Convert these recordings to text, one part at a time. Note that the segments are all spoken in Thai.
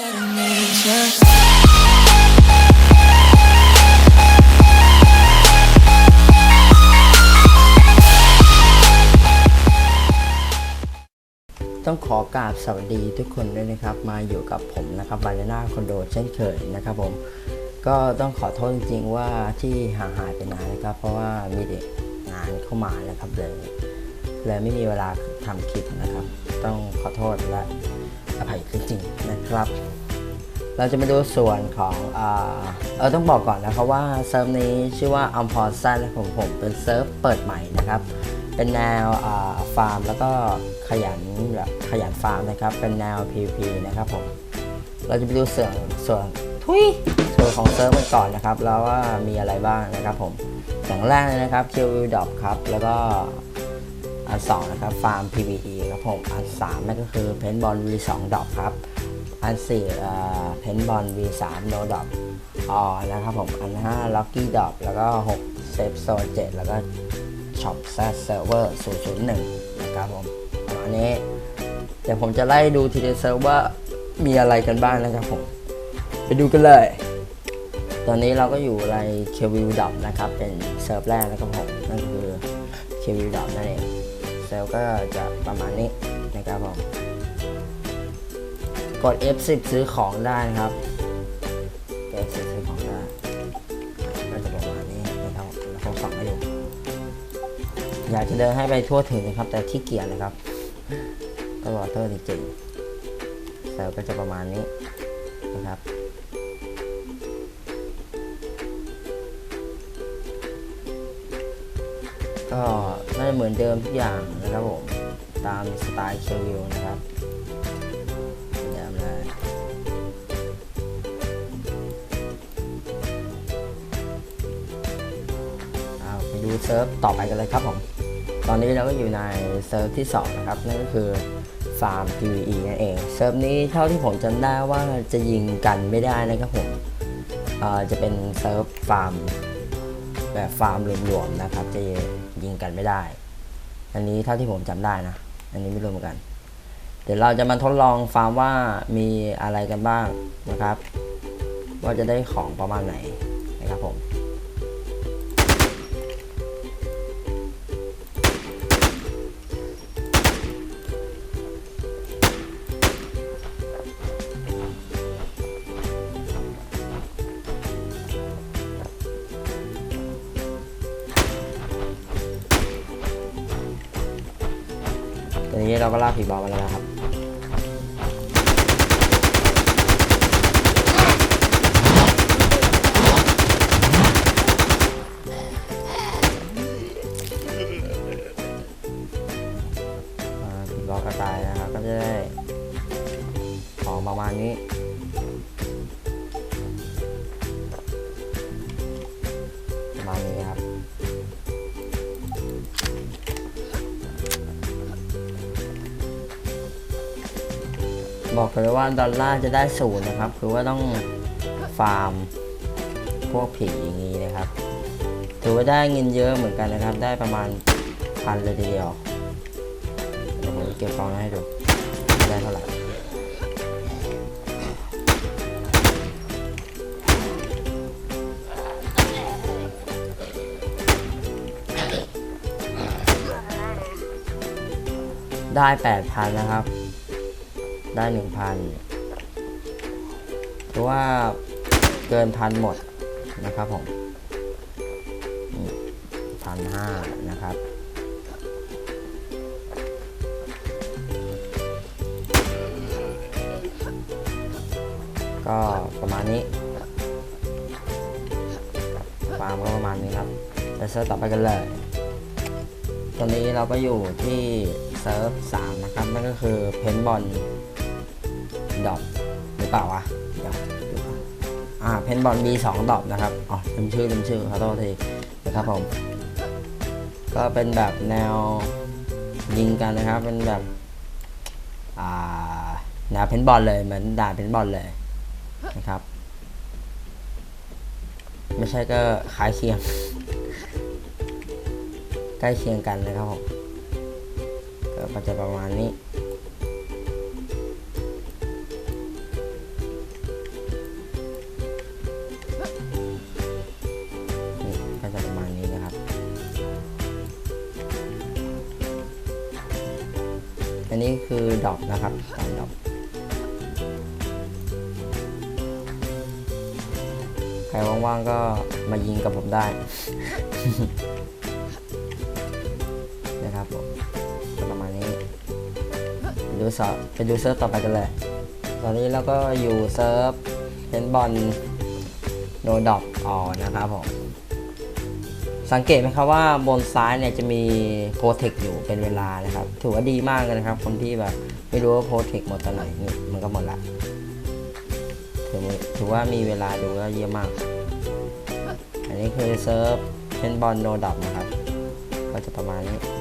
ต้องขอกราบสวัสดีทุกคนด้วยนะครับ มาอยู่กับผมนะครับบานาน่าคอนโดเช่นเคยนะครับผมก็ต้องขอโทษจริงๆว่าที่ห่างหายไปนานนะครับ เพราะว่ามีเด็กงานเข้ามานะครับเลยเลยไม่มีเวลาทำคลิปนะครับ ต้องขอโทษและ อภัยจริงๆนะครับ เราจะมาดูส่วนของอ่าเออต้องบอกก่อนนะครับว่าเซิร์ฟนี้ชื่อว่าอัมพอร์ซันและของผมเป็นเซิร์ฟเปิดใหม่นะครับ เป็นแนวฟาร์มแล้วก็ขยันแบบขยันฟาร์มนะครับ เป็นแนว PVP นะครับผมเราจะไปดูส่วนส่วนทุยส่วนของเซิร์ฟกันก่อนนะครับ แล้วว่ามีอะไรบ้างนะครับผมอย่างแรกเลยนะครับ q w d o p ครับแล้วก็ อันสองนะครับฟาร์ม PVE ครับผมอันสามนั่นก็คือเพนบอล V2 ดอปครับ อันสี่เพนบอล V3 no drop อ๋อนะครับผมอันห้า Lucky Drop แล้วก็6 Safe Zone 7แล้วก็ Shop s a t Server 001นะครับผมประมาณนี้เดี๋ยวผมจะไล่ดูทีละเซิร์ฟว่ามีอะไรกันบ้างนะครับผม ไปดูกันเลย ตอนนี้เราก็อยู่ในเควิวดับนะครับ เป็นเซิร์ฟแรกนะครับผมนั่นคือเควิวดับนั่นเอง เซลก็จะประมาณนี้นะครับผมกด F10 ซื้อของได้นะครับกด F10 ซื้อของได้ก็จะประมาณนี้นะครับแล้วเขาส่องให้ดูอยากจะเดินให้ไปทั่วถึงนะครับ แต่ขี้เกียจนะครับก็รอเทอร์จริงๆเซลก็จะประมาณนี้นะครับ ก็น่าจะเหมือนเดิมทุกอย่างนะครับผม ตามสไตล์เควิวนะครับเหมือนเดิมเลยเอาไปดูเซิร์ฟต่อไปกันเลยครับผม ตอนนี้เราก็อยู่ในเซิร์ฟที่ 2 นะครับ นั่นก็คือฟาร์ม PVE นั่นเอง เซิร์ฟนี้เท่าที่ผมจำได้ว่าจะยิงกันไม่ได้นะครับผมจะเป็นเซิร์ฟฟาร์ม แบบฟาร์มรวมๆนะครับจะยิงกันไม่ได้ อันนี้เท่าที่ผมจำได้นะ อันนี้ไม่รู้เหมือนกัน เดี๋ยวเราจะมาทดลองฟาร์มว่ามีอะไรกันบ้างนะครับ ว่าจะได้ของประมาณไหนนะครับผม ราก็ลากผีบอลมาแล้วครับ บอกเลยว่าดอลลาร์จะได้ศูนย์นะครับ คือว่าต้องฟาร์มพวกผีอย่างนี้นะครับ ถือว่าได้เงินเยอะเหมือนกันนะครับ ได้ประมาณพันเลยทีเดียวเดี๋ยวผมเก็บกองให้ดูได้เท่าไหร่ได้แปดพันนะครับ ได้หนึ่งพันหรือว่าเกินพันหมดนะครับผมพันห้านะครับก็ประมาณนี้ฟาร์มก็ประมาณนี้ครับไปเซิร์ฟต่อไปกันเลย ตอนนี้เราก็อยู่ที่เซิร์ฟ3นะครับ นั่นก็คือเพนบอล ดอทหรือเปล่าวะเดี๋ยวดูก่อนอ่าเพนบอล B2 ดอทนะครับอ๋อลืมชื่อลืมชื่อขอโทษทีนะครับผม ก็เป็นแบบแนวยิงกันนะครับ เป็นแบบอ่าแนวเพนบอลเลยเหมือนด่านเพนบอลเลยนะครับ ไม่ใช่ก็คล้ายเคียง ใกล้เคียงกันนะครับผมก็จะประมาณนี้ อันนี้คือดอกนะครับการดอกใครว่างๆก็มายิงกับผมได้นะครับผมประมาณนี้ไปดูสอบไปดูเซิร์ฟต่อไปกันเลย ตอนนี้เราก็อยู่เซิร์ฟเพนบอลโนดอกอ๋อนะครับผม สังเกตไหมครับว่าบนซ้ายเนี่ยจะมีโปรเทคอยู่เป็นเวลานะครับ ถือว่าดีมากเลยนะครับ คนที่แบบไม่รู้ว่าโปรเทคหมดตอนไหนนี่มันก็หมดละถือว่าถือว่ามีเวลาดูก็เยอะมาก อันนี้คือเซิร์ฟเพนบอลโนดับนะครับ ก็จะประมาณนี้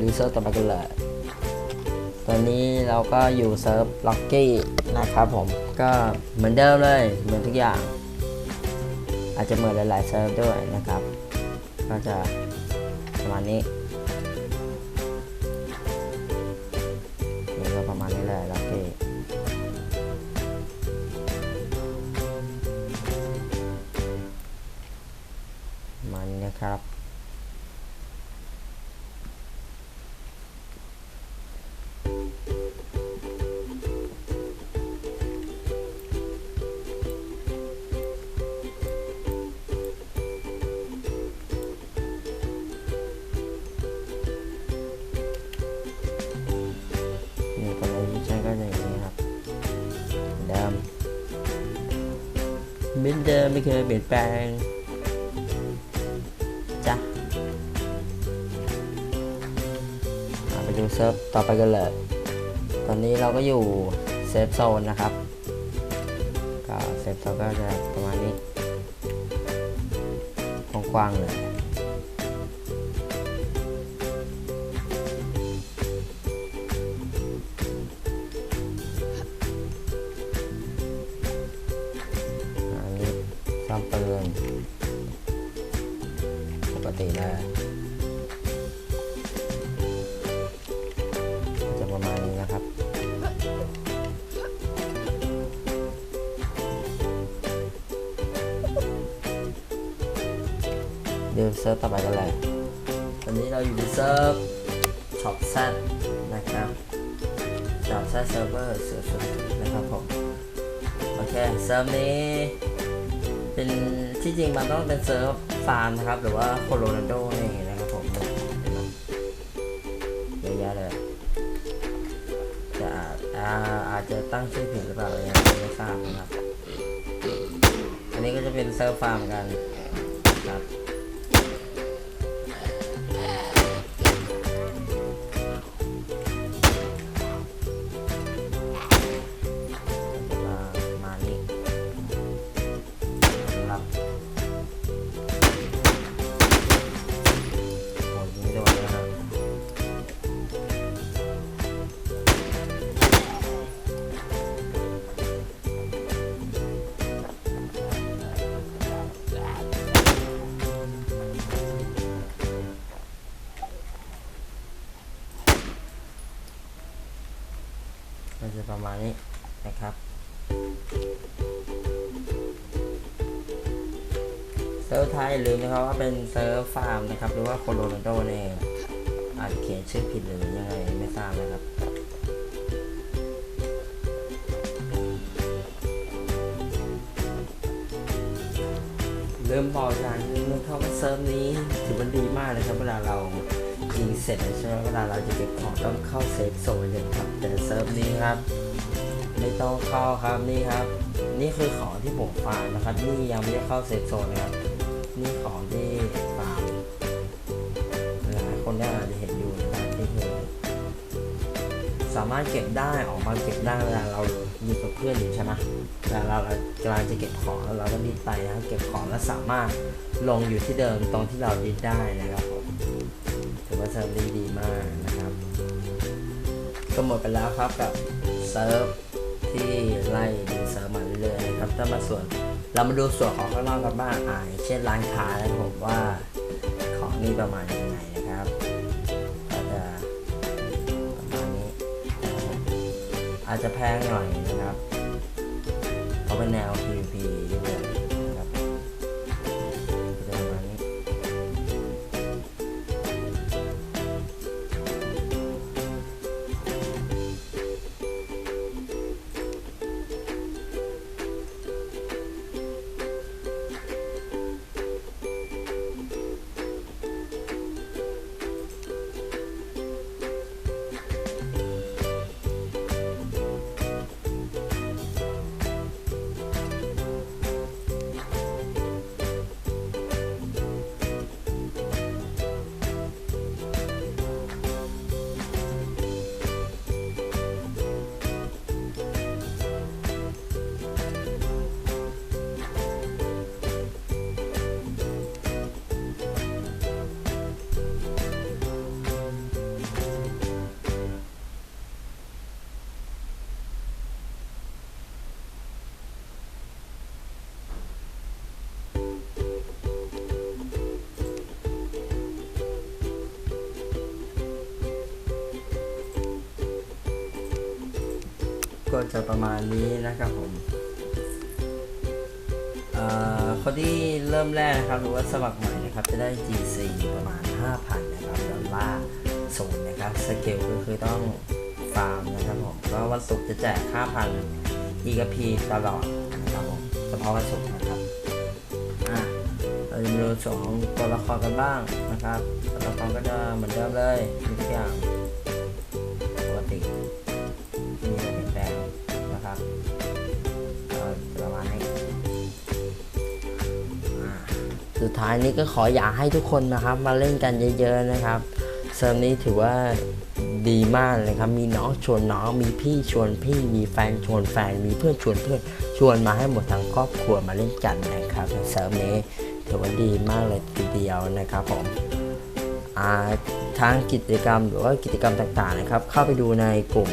ดูเซิร์ฟต่อไปกันเลยตอนนี้เราก็อยู่เซิร์ฟล็อกกี้นะครับผมก็เหมือนเดิมเลยเหมือนทุกอย่าง อาจจะเหมือนหลายๆเซิร์ฟด้วยนะครับ ก็จะประมาณนี้ก็ประมาณนี้เลยล็อกกี้มันนะครับ มือนเดิมไม่เคยเปลี่ยนแปลงจ้ะอะไปดูเซิร์ฟต่อไปกันเลย ตอนนี้เราก็อยู่เซฟโซนนะครับ ก็เซฟโซนก็จะประมาณนี้กว้างๆเลย ดี๋ยวเซิร์ฟต่อไปกันเลยตอนนี้เราอยู่ในเซิร์ฟช็อปแซดนะครับช็อปแซดเซิร์ฟเวอร์เสือชุดนะครับผมโอเคเซิร์ฟนี้เป็นที่จริงมันต้องเป็นเซิร์ฟฟาร์มนะครับหรือว่าโคโลราโดนี่นะครับผมเยอะแยะเลยจะอาจอาอาจจะตั้งชื่อผิดหรือเปล่ายังไม่ทราบนะครับ อันนี้ก็จะเป็นเซิร์ฟฟาร์มกันครับ เซิร์ฟไทยลืมนะครับว่าเป็นเซิร์ฟฟาร์มนะครับ หรือว่าโคโลราโดเนี่ยอาจเขียนชื่อผิดหรือยังไงไม่ทราบนะครับเริ่มบอกอย่างนึงนะครับว่าเซิร์ฟนี้ถือว่าดีมากเลยครับเวลาเรายิงเสร็จใช่ไหมเวลาเราจะเก็บของต้องเข้าเซฟโซนเลยครับแต่เซิร์ฟนี้ครับ ไม่ต้องเข้าครับนี่ครับ นี่คือของที่ผมฟาร์มนะครับนี่ยังไม่ได้เข้าเซฟโซนนะครับ นี่ของที่ฟาร์มหลายคนก็อาจจะเห็นอยู่นะครับที่คือสามารถเก็บได้ออกมาเก็บได้เวลาเราอยู่กับเพื่อนอยู่ใช่ไหมเวลาเรากำลังจะเก็บของเราก็ดิดไปนะครับเก็บของแล้วสามารถลงอยู่ที่เดิมตรงที่เราดิดได้นะครับผมถือว่าเซิร์ฟนี้ดีมากนะครับก็หมดไปแล้วครับกับเซิร์ฟที่ไล่ดูเซิร์ฟมาเรื่อยๆนะครับถ้ามาส่วน เรามาดูส่วนของข้างนอกกันบ้างอ่าอเช่นร้านค้านะครับผมว่าของนี่ประมาณยังไงนะครับก็จะประมาณนี้อาจจะแพงหน่อยนะครับเพราะเป็นแนว PVP ก็จะประมาณนี้นะครับผมเอ่อคนที่เริ่มแรกนะครับหรือว่าสมัครใหม่นะครับจะได้ GC ประมาณ 5,000นะครับดอลลาร์ศูนย์นะครับสเกลก็คือต้องฟาร์มนะครับผมก็วันศุกร์จะแจก 5,000อีกพีตลอดนะครับผมเฉพาะวันศุกร์นะครับอะเราจะมาดูส่วนของตัวละครกันบ้างนะครับตัวละครก็จะเหมือนเดิมเลยทุกอย่างปกติ สุดท้ายนี้ก็ขออยากให้ทุกคนนะครับ มาเล่นกันเยอะ ๆนะครับเซิร์ฟนี้ถือว่าดีมากเลยครับ มีน้องชวนน้อง มีพี่ชวนพี่ มีแฟนชวนแฟน มีเพื่อนชวนเพื่อน ชวนมาให้หมดทั้งครอบครัวมาเล่นกันนะครับเซิร์ฟนี้ถือว่าดีมากเลยทีเดียวนะครับผมทางกิจกรรมหรือว่ากิจกรรมต่างๆนะครับ เข้าไปดูในกลุ่ม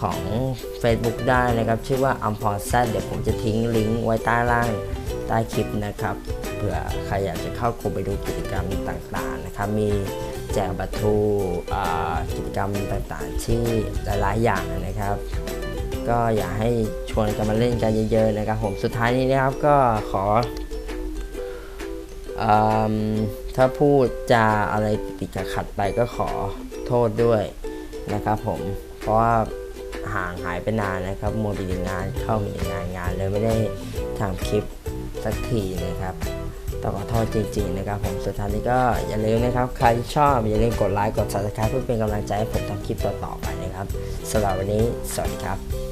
ของ Facebook ได้นะครับ ชื่อว่าอัมพอร์ซเดี๋ยวผมจะทิ้งลิงก์ไว้ใต้ล่างใต้คลิปนะครับ เผื่อใครอยากจะเข้ากลุ่มไปดูกิจกรรมต่างๆนะครับมีแจกบัตรทูกิจกรรมต่างๆ ที่หลายๆอย่างนะครับ ก็อยากให้ชวนกันมาเล่นกันเยอะๆนะครับผมสุดท้ายนี้นะครับก็ขออถ้าพูดจาอะไรติดขัดไปก็ขอโทษด้วยนะครับผมเพราะว่าห่างหายไปนานนะครับมัวไปงานเข้ามีงานงานเลยไม่ได้ทำคลิปสักทีนะครับ ต่องขอโทษจริงๆนะครับผมสุดท้ายนี้ก็อย่าลืมนะครับ ใครชอบอย่าลืมกดไลค์กด subscribe เพื่อเป็นกำลังใจให้ผมทำคลิปต่อๆไปนะครับสำหรับวันนี้ สวัสดีครับ